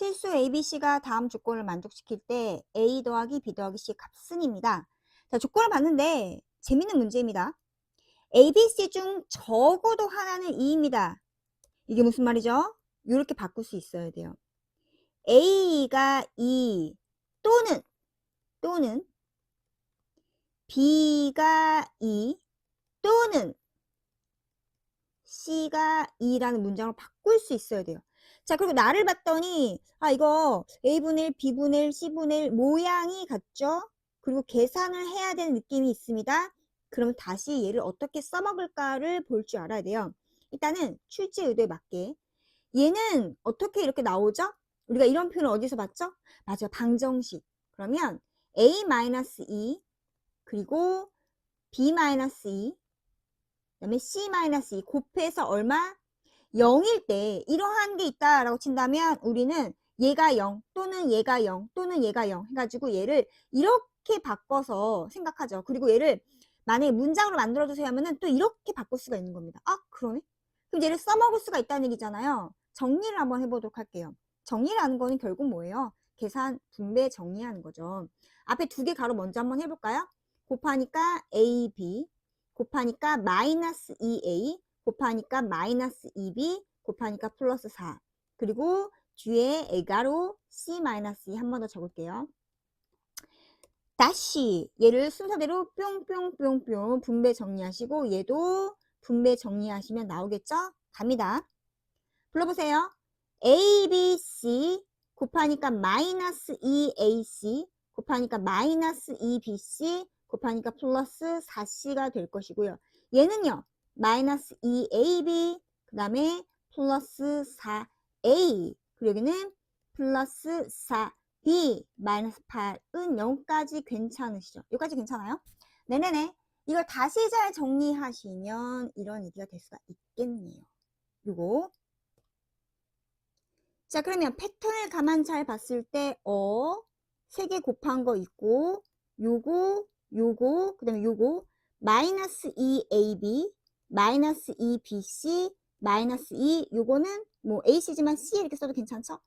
실수 ABC가 다음 조건을 만족시킬 때 A 더하기 B 더하기 C 값은입니다. 자, 조건을 봤는데 재밌는 문제입니다. ABC 중 적어도 하나는 2입니다. 이게 무슨 말이죠? 이렇게 바꿀 수 있어야 돼요. A가 2 또는 또는 B가 2 또는 C가 2라는 문장을 바꿀 수 있어야 돼요. 자, 그리고 나를 봤더니, 아, 이거 A분의 1, B분의 1, C분의 1 모양이 같죠? 그리고 계산을 해야 되는 느낌이 있습니다. 그러면 다시 얘를 어떻게 써먹을까를 볼 줄 알아야 돼요. 일단은 출제 의도에 맞게. 얘는 어떻게 이렇게 나오죠? 우리가 이런 표현을 어디서 봤죠? 맞아요. 방정식. 그러면 A-2 그리고 B-2 그다음에 C-2 곱해서 얼마? 0일 때 이러한 게 있다라고 친다면 우리는 얘가 0 또는 얘가 0 또는 얘가 0 해가지고 얘를 이렇게 바꿔서 생각하죠. 그리고 얘를 만약에 문장으로 만들어주세요 하면은 또 이렇게 바꿀 수가 있는 겁니다. 아 그러네? 그럼 얘를 써먹을 수가 있다는 얘기잖아요. 정리를 한번 해보도록 할게요. 정리라는 거는 결국 뭐예요? 계산, 분배, 정리하는 거죠. 앞에 두 개 가로 먼저 한번 해볼까요? 곱하니까 AB 곱하니까 마이너스 2A 곱하니까 마이너스 2B 곱하니까 플러스 4 그리고 뒤에 A가로 C 마이너스 2 한 번 더 적을게요. 다시 얘를 순서대로 뿅뿅뿅뿅 분배 정리하시고 얘도 분배 정리하시면 나오겠죠? 갑니다. 불러보세요. ABC 곱하니까 마이너스 2AC 곱하니까 마이너스 2BC 곱하니까 플러스 4C가 될 것이고요. 얘는요. 마이너스 2AB 그 다음에 플러스 4A 그리고 여기는 플러스 4B 마이너스 8은 0까지 괜찮으시죠? 여기까지 괜찮아요? 네네네 이걸 다시 잘 정리하시면 이런 얘기가 될 수가 있겠네요. 요거 자 그러면 패턴을 가만 잘 봤을 때 어, 3개 곱한 거 있고 요거 요거 그 다음에 요거 마이너스 2ab 마이너스 2bc 마이너스 2 요거는 뭐 ac지만 c 이렇게 써도 괜찮죠?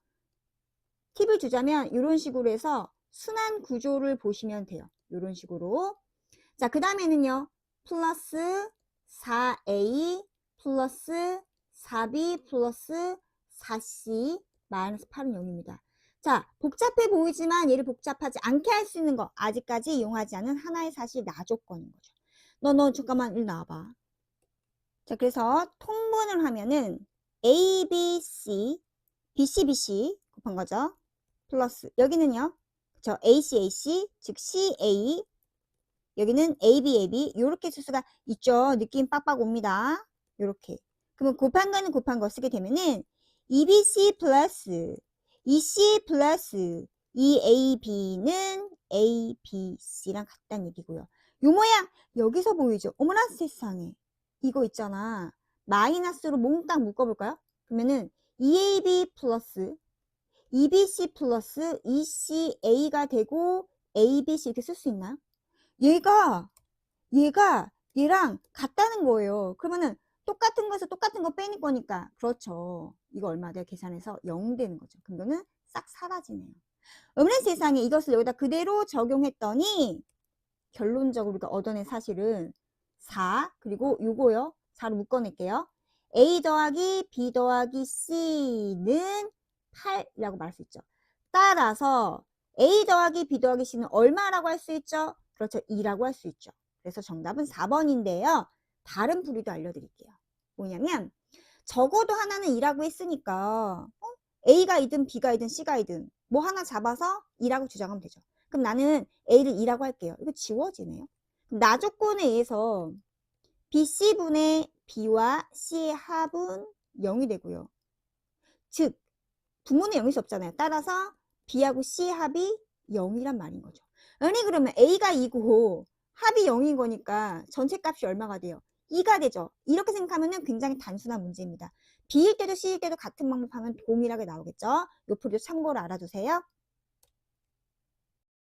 팁을 주자면 이런 식으로 해서 순환 구조를 보시면 돼요. 이런 식으로 자 그 다음에는요 플러스 4a 플러스 4b 플러스 4c 마이너스 8은 0입니다. 자, 복잡해 보이지만 얘를 복잡하지 않게 할 수 있는 거 아직까지 이용하지 않은 하나의 사실 나 조건인 거죠. 너, 너 잠깐만 일 나와봐. 자, 그래서 통분을 하면은 A, B, C, B, C, B, C 곱한 거죠. 플러스 여기는요. 저 A, C, A, C 즉 C, A 여기는 A, B, A, B 이렇게 쓸 수가 있죠. 느낌 빡빡 옵니다. 이렇게. 그러면 곱한 거는 곱한 거 쓰게 되면은 EBC 플러스 EC 플러스 EAB는 ABC랑 같다는 얘기고요. 요 모양 여기서 보이죠? 어머나 세상에 이거 있잖아. 마이너스로 몽땅 묶어볼까요? 그러면은 EAB 플러스 EBC 플러스 ECA가 되고 ABC 이렇게 쓸 수 있나요? 얘가 얘가 얘랑 같다는 거예요. 그러면은 똑같은 거에서 똑같은 거 빼는 거니까 그렇죠. 이거 얼마 돼요? 계산해서 0 되는 거죠. 그럼 이거는 싹 사라지네요. 어머나 세상에 이것을 여기다 그대로 적용했더니 결론적으로 우리가 얻어낸 사실은 4 그리고 요거요. 4로 묶어낼게요. A 더하기 B 더하기 C는 8이라고 말할 수 있죠. 따라서 A 더하기 B 더하기 C는 얼마라고 할 수 있죠? 그렇죠. 2라고 할 수 있죠. 그래서 정답은 4번인데요. 다른 풀이도 알려드릴게요. 뭐냐면 적어도 하나는 2라고 했으니까 어? A가 이든 B가 이든 C가 이든 뭐 하나 잡아서 2라고 주장하면 되죠. 그럼 나는 A를 2라고 할게요. 이거 지워지네요. 나 조건에 의해서 BC분의 B와 C의 합은 0이 되고요. 즉 부모는 0일 수 없잖아요. 따라서 B하고 C의 합이 0이란 말인 거죠. 아니 그러면 A가 2고 합이 0인 거니까 전체 값이 얼마가 돼요? 2가 되죠. 이렇게 생각하면 굉장히 단순한 문제입니다. B일 때도 C일 때도 같은 방법하면 동일하게 나오겠죠. 요 풀이도 참고로 알아두세요.